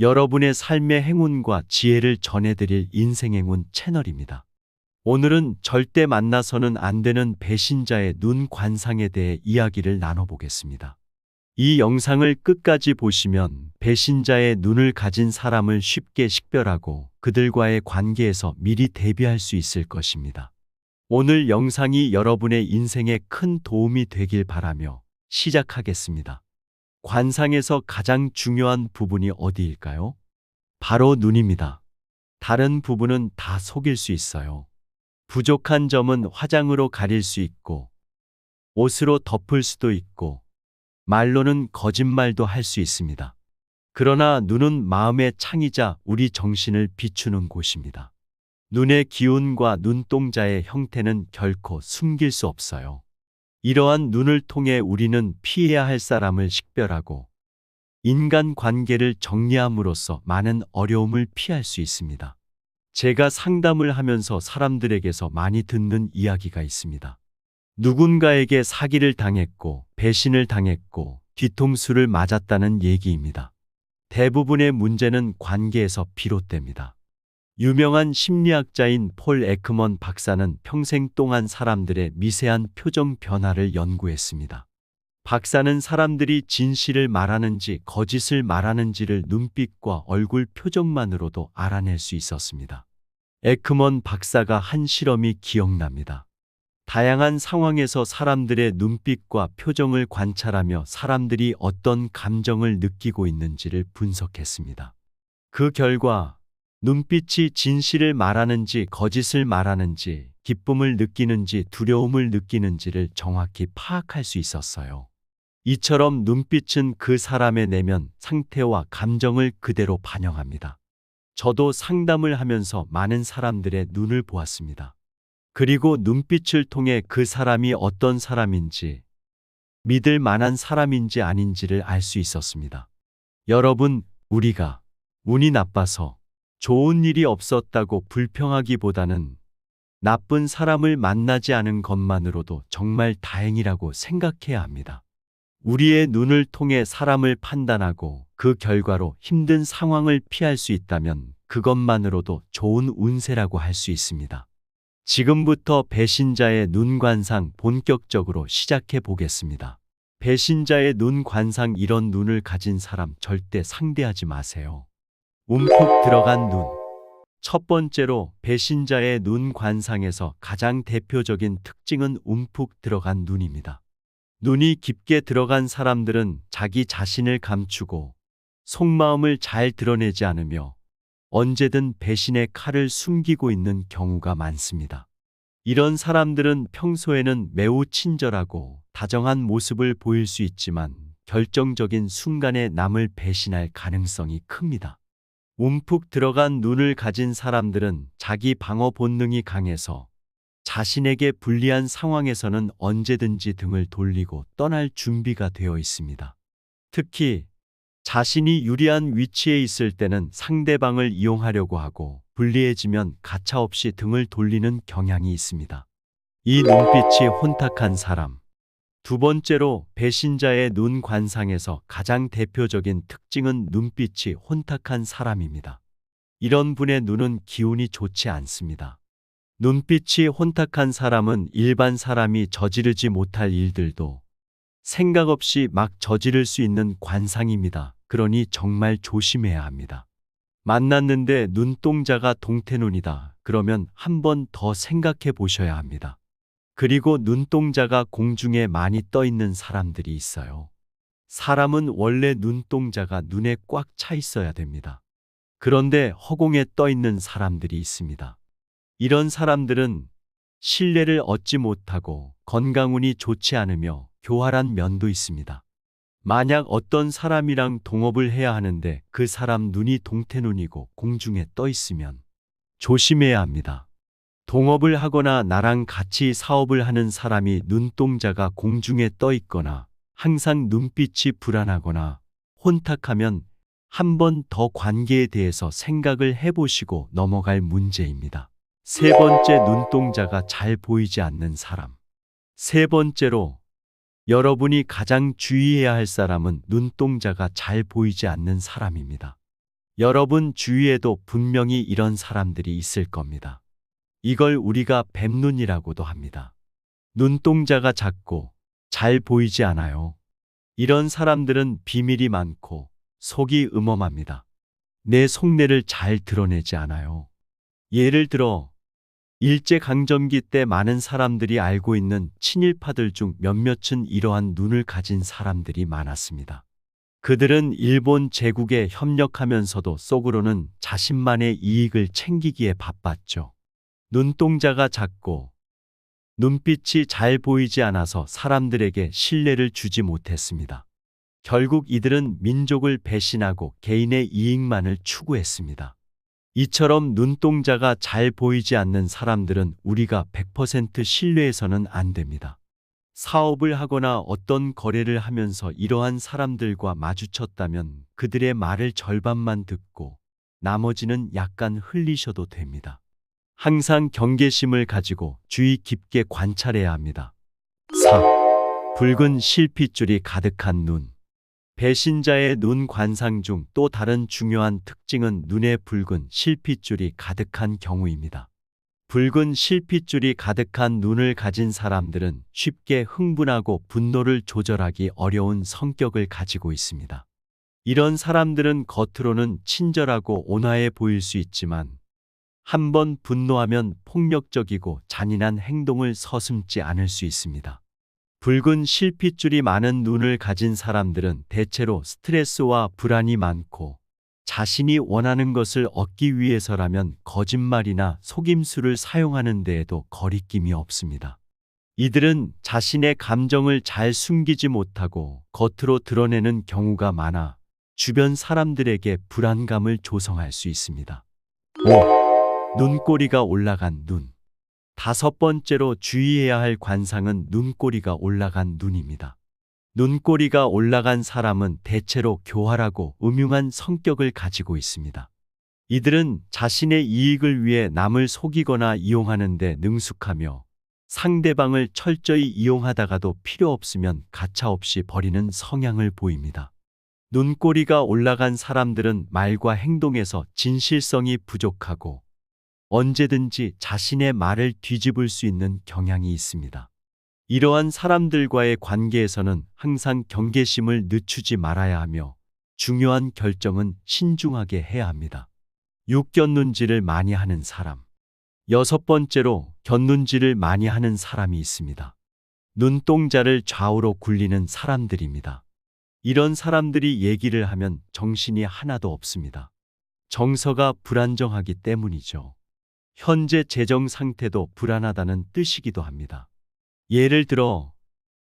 여러분의 삶의 행운과 지혜를 전해드릴 인생행운 채널입니다. 오늘은 절대 만나서는 안 되는 배신자의 눈 관상에 대해 이야기를 나눠보겠습니다. 이 영상을 끝까지 보시면 배신자의 눈을 가진 사람을 쉽게 식별하고 그들과의 관계에서 미리 대비할 수 있을 것입니다. 오늘 영상이 여러분의 인생에 큰 도움이 되길 바라며 시작하겠습니다. 관상에서 가장 중요한 부분이 어디일까요? 바로 눈입니다. 다른 부분은 다 속일 수 있어요. 부족한 점은 화장으로 가릴 수 있고, 옷으로 덮을 수도 있고, 말로는 거짓말도 할 수 있습니다. 그러나 눈은 마음의 창이자 우리 정신을 비추는 곳입니다. 눈의 기운과 눈동자의 형태는 결코 숨길 수 없어요. 이러한 눈을 통해 우리는 피해야 할 사람을 식별하고 인간 관계를 정리함으로써 많은 어려움을 피할 수 있습니다. 제가 상담을 하면서 사람들에게서 많이 듣는 이야기가 있습니다. 누군가에게 사기를 당했고 배신을 당했고 뒤통수를 맞았다는 얘기입니다. 대부분의 문제는 관계에서 비롯됩니다. 유명한 심리학자인 폴 에크먼 박사는 평생 동안 사람들의 미세한 표정 변화를 연구했습니다. 박사는 사람들이 진실을 말하는지 거짓을 말하는지를 눈빛과 얼굴 표정만으로도 알아낼 수 있었습니다. 에크먼 박사가 한 실험이 기억납니다. 다양한 상황에서 사람들의 눈빛과 표정을 관찰하며 사람들이 어떤 감정을 느끼고 있는지를 분석했습니다. 그 결과 눈빛이 진실을 말하는지 거짓을 말하는지 기쁨을 느끼는지 두려움을 느끼는지를 정확히 파악할 수 있었어요. 이처럼 눈빛은 그 사람의 내면 상태와 감정을 그대로 반영합니다. 저도 상담을 하면서 많은 사람들의 눈을 보았습니다. 그리고 눈빛을 통해 그 사람이 어떤 사람인지, 믿을 만한 사람인지 아닌지를 알 수 있었습니다. 여러분, 우리가 운이 나빠서 좋은 일이 없었다고 불평하기보다는 나쁜 사람을 만나지 않은 것만으로도 정말 다행이라고 생각해야 합니다. 우리의 눈을 통해 사람을 판단하고 그 결과로 힘든 상황을 피할 수 있다면 그것만으로도 좋은 운세라고 할 수 있습니다. 지금부터 배신자의 눈 관상 본격적으로 시작해 보겠습니다. 배신자의 눈 관상 이런 눈을 가진 사람 절대 상대하지 마세요. 움푹 들어간 눈. 첫 번째로 배신자의 눈 관상에서 가장 대표적인 특징은 움푹 들어간 눈입니다. 눈이 깊게 들어간 사람들은 자기 자신을 감추고 속마음을 잘 드러내지 않으며 언제든 배신의 칼을 숨기고 있는 경우가 많습니다. 이런 사람들은 평소에는 매우 친절하고 다정한 모습을 보일 수 있지만 결정적인 순간에 남을 배신할 가능성이 큽니다. 움푹 들어간 눈을 가진 사람들은 자기 방어 본능이 강해서 자신에게 불리한 상황에서는 언제든지 등을 돌리고 떠날 준비가 되어 있습니다. 특히 자신이 유리한 위치에 있을 때는 상대방을 이용하려고 하고 불리해지면 가차없이 등을 돌리는 경향이 있습니다. 이 눈빛이 혼탁한 사람. 두 번째로 배신자의 눈 관상에서 가장 대표적인 특징은 눈빛이 혼탁한 사람입니다. 이런 분의 눈은 기운이 좋지 않습니다. 눈빛이 혼탁한 사람은 일반 사람이 저지르지 못할 일들도 생각 없이 막 저지를 수 있는 관상입니다. 그러니 정말 조심해야 합니다. 만났는데 눈동자가 동태눈이다. 그러면 한 번 더 생각해 보셔야 합니다. 그리고 눈동자가 공중에 많이 떠 있는 사람들이 있어요. 사람은 원래 눈동자가 눈에 꽉 차 있어야 됩니다. 그런데 허공에 떠 있는 사람들이 있습니다. 이런 사람들은 신뢰를 얻지 못하고 건강운이 좋지 않으며 교활한 면도 있습니다. 만약 어떤 사람이랑 동업을 해야 하는데 그 사람 눈이 동태눈이고 공중에 떠 있으면 조심해야 합니다. 동업을 하거나 나랑 같이 사업을 하는 사람이 눈동자가 공중에 떠 있거나 항상 눈빛이 불안하거나 혼탁하면 한 번 더 관계에 대해서 생각을 해보시고 넘어갈 문제입니다. 세 번째 눈동자가 잘 보이지 않는 사람. 세 번째로 여러분이 가장 주의해야 할 사람은 눈동자가 잘 보이지 않는 사람입니다. 여러분 주위에도 분명히 이런 사람들이 있을 겁니다. 이걸 우리가 뱀눈이라고도 합니다. 눈동자가 작고 잘 보이지 않아요. 이런 사람들은 비밀이 많고 속이 음험합니다. 내 속내를 잘 드러내지 않아요. 예를 들어, 일제강점기 때 많은 사람들이 알고 있는 친일파들 중 몇몇은 이러한 눈을 가진 사람들이 많았습니다. 그들은 일본 제국에 협력하면서도 속으로는 자신만의 이익을 챙기기에 바빴죠. 눈동자가 작고 눈빛이 잘 보이지 않아서 사람들에게 신뢰를 주지 못했습니다. 결국 이들은 민족을 배신하고 개인의 이익만을 추구했습니다. 이처럼 눈동자가 잘 보이지 않는 사람들은 우리가 100% 신뢰해서는 안 됩니다. 사업을 하거나 어떤 거래를 하면서 이러한 사람들과 마주쳤다면 그들의 말을 절반만 듣고 나머지는 약간 흘리셔도 됩니다. 항상 경계심을 가지고 주의 깊게 관찰해야 합니다. 4. 붉은 실핏줄이 가득한 눈. 배신자의 눈 관상 중 또 다른 중요한 특징은 눈에 붉은 실핏줄이 가득한 경우입니다. 붉은 실핏줄이 가득한 눈을 가진 사람들은 쉽게 흥분하고 분노를 조절하기 어려운 성격을 가지고 있습니다. 이런 사람들은 겉으로는 친절하고 온화해 보일 수 있지만 한 번 분노하면 폭력적이고 잔인한 행동을 서슴지 않을 수 있습니다. 붉은 실핏줄이 많은 눈을 가진 사람들은 대체로 스트레스와 불안이 많고 자신이 원하는 것을 얻기 위해서라면 거짓말이나 속임수를 사용하는 데에도 거리낌이 없습니다. 이들은 자신의 감정을 잘 숨기지 못하고 겉으로 드러내는 경우가 많아 주변 사람들에게 불안감을 조성할 수 있습니다. 5. 눈꼬리가 올라간 눈. 다섯 번째로 주의해야 할 관상은 눈꼬리가 올라간 눈입니다. 눈꼬리가 올라간 사람은 대체로 교활하고 음흉한 성격을 가지고 있습니다. 이들은 자신의 이익을 위해 남을 속이거나 이용하는데 능숙하며 상대방을 철저히 이용하다가도 필요 없으면 가차없이 버리는 성향을 보입니다. 눈꼬리가 올라간 사람들은 말과 행동에서 진실성이 부족하고 언제든지 자신의 말을 뒤집을 수 있는 경향이 있습니다. 이러한 사람들과의 관계에서는 항상 경계심을 늦추지 말아야 하며 중요한 결정은 신중하게 해야 합니다. 육견눈질을 많이 하는 사람. 여섯 번째로 견눈질을 많이 하는 사람이 있습니다. 눈동자를 좌우로 굴리는 사람들입니다. 이런 사람들이 얘기를 하면 정신이 하나도 없습니다. 정서가 불안정하기 때문이죠. 현재 재정 상태도 불안하다는 뜻이기도 합니다. 예를 들어,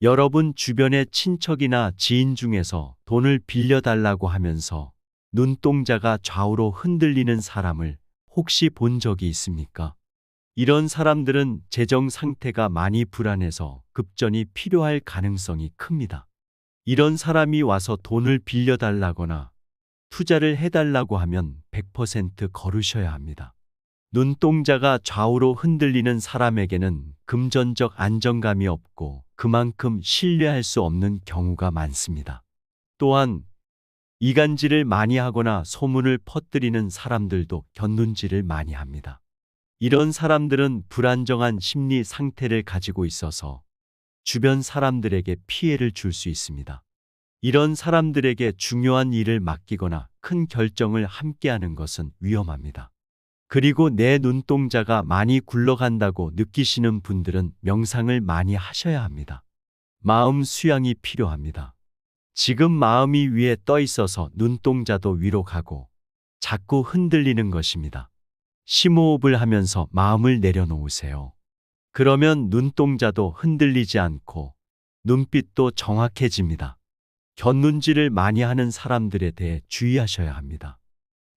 여러분 주변의 친척이나 지인 중에서 돈을 빌려달라고 하면서 눈동자가 좌우로 흔들리는 사람을 혹시 본 적이 있습니까? 이런 사람들은 재정 상태가 많이 불안해서 급전이 필요할 가능성이 큽니다. 이런 사람이 와서 돈을 빌려달라거나 투자를 해달라고 하면 100% 거르셔야 합니다. 눈동자가 좌우로 흔들리는 사람에게는 금전적 안정감이 없고 그만큼 신뢰할 수 없는 경우가 많습니다. 또한 이간질을 많이 하거나 소문을 퍼뜨리는 사람들도 견눈질을 많이 합니다. 이런 사람들은 불안정한 심리 상태를 가지고 있어서 주변 사람들에게 피해를 줄 수 있습니다. 이런 사람들에게 중요한 일을 맡기거나 큰 결정을 함께하는 것은 위험합니다. 그리고 내 눈동자가 많이 굴러간다고 느끼시는 분들은 명상을 많이 하셔야 합니다. 마음 수양이 필요합니다. 지금 마음이 위에 떠 있어서 눈동자도 위로 가고 자꾸 흔들리는 것입니다. 심호흡을 하면서 마음을 내려놓으세요. 그러면 눈동자도 흔들리지 않고 눈빛도 정확해집니다. 견눈질을 많이 하는 사람들에 대해 주의하셔야 합니다.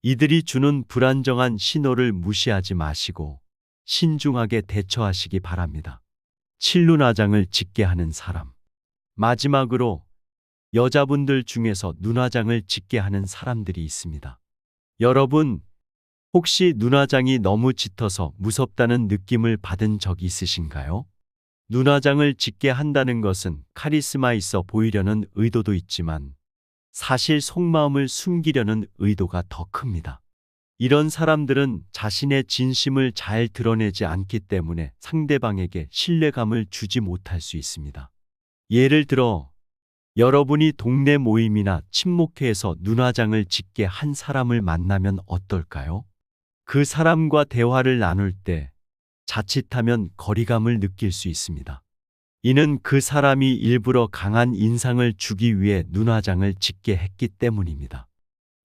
이들이 주는 불안정한 신호를 무시하지 마시고 신중하게 대처하시기 바랍니다. 칠눈화장을 짓게 하는 사람. 마지막으로 여자분들 중에서 눈화장을 짓게 하는 사람들이 있습니다. 여러분, 혹시 눈화장이 너무 짙어서 무섭다는 느낌을 받은 적 있으신가요? 눈화장을 짓게 한다는 것은 카리스마 있어 보이려는 의도도 있지만 사실 속마음을 숨기려는 의도가 더 큽니다. 이런 사람들은 자신의 진심을 잘 드러내지 않기 때문에 상대방에게 신뢰감을 주지 못할 수 있습니다. 예를 들어, 여러분이 동네 모임이나 친목회에서 눈화장을 짓게 한 사람을 만나면 어떨까요? 그 사람과 대화를 나눌 때 자칫하면 거리감을 느낄 수 있습니다. 이는 그 사람이 일부러 강한 인상을 주기 위해 눈화장을 짓게 했기 때문입니다.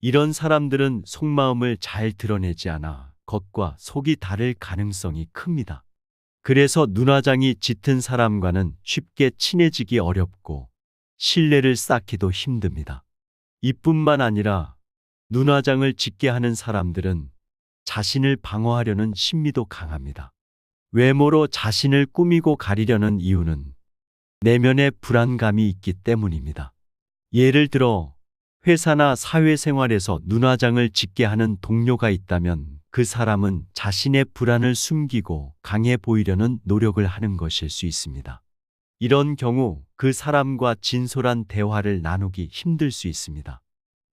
이런 사람들은 속마음을 잘 드러내지 않아 겉과 속이 다를 가능성이 큽니다. 그래서 눈화장이 짙은 사람과는 쉽게 친해지기 어렵고 신뢰를 쌓기도 힘듭니다. 이뿐만 아니라 눈화장을 짓게 하는 사람들은 자신을 방어하려는 심리도 강합니다. 외모로 자신을 꾸미고 가리려는 이유는 내면의 불안감이 있기 때문입니다. 예를 들어 회사나 사회생활에서 눈화장을 짓게 하는 동료가 있다면 그 사람은 자신의 불안을 숨기고 강해 보이려는 노력을 하는 것일 수 있습니다. 이런 경우 그 사람과 진솔한 대화를 나누기 힘들 수 있습니다.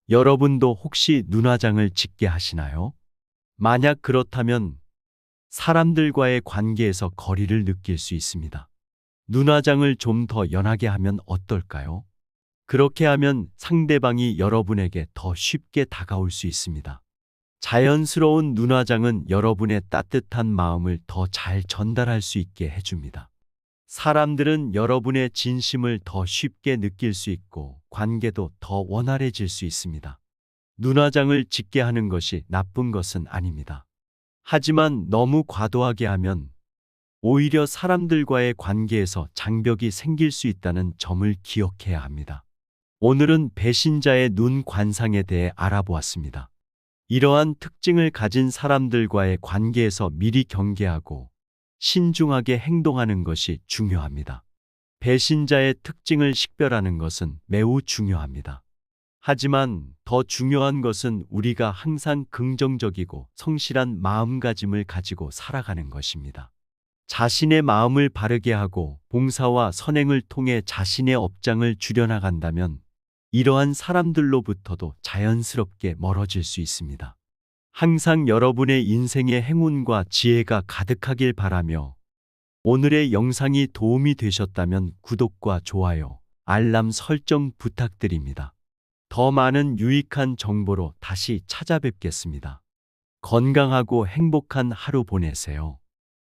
여러분도 혹시 눈화장을 짓게 하시나요? 만약 그렇다면 사람들과의 관계에서 거리를 느낄 수 있습니다. 눈화장을 좀 더 연하게 하면 어떨까요? 그렇게 하면 상대방이 여러분에게 더 쉽게 다가올 수 있습니다. 자연스러운 눈화장은 여러분의 따뜻한 마음을 더 잘 전달할 수 있게 해줍니다. 사람들은 여러분의 진심을 더 쉽게 느낄 수 있고 관계도 더 원활해질 수 있습니다. 눈화장을 짓게 하는 것이 나쁜 것은 아닙니다. 하지만 너무 과도하게 하면 오히려 사람들과의 관계에서 장벽이 생길 수 있다는 점을 기억해야 합니다. 오늘은 배신자의 눈 관상에 대해 알아보았습니다. 이러한 특징을 가진 사람들과의 관계에서 미리 경계하고 신중하게 행동하는 것이 중요합니다. 배신자의 특징을 식별하는 것은 매우 중요합니다. 하지만 더 중요한 것은 우리가 항상 긍정적이고 성실한 마음가짐을 가지고 살아가는 것입니다. 자신의 마음을 바르게 하고 봉사와 선행을 통해 자신의 업장을 줄여나간다면 이러한 사람들로부터도 자연스럽게 멀어질 수 있습니다. 항상 여러분의 인생의 행운과 지혜가 가득하길 바라며 오늘의 영상이 도움이 되셨다면 구독과 좋아요, 알람 설정 부탁드립니다. 더 많은 유익한 정보로 다시 찾아뵙겠습니다. 건강하고 행복한 하루 보내세요.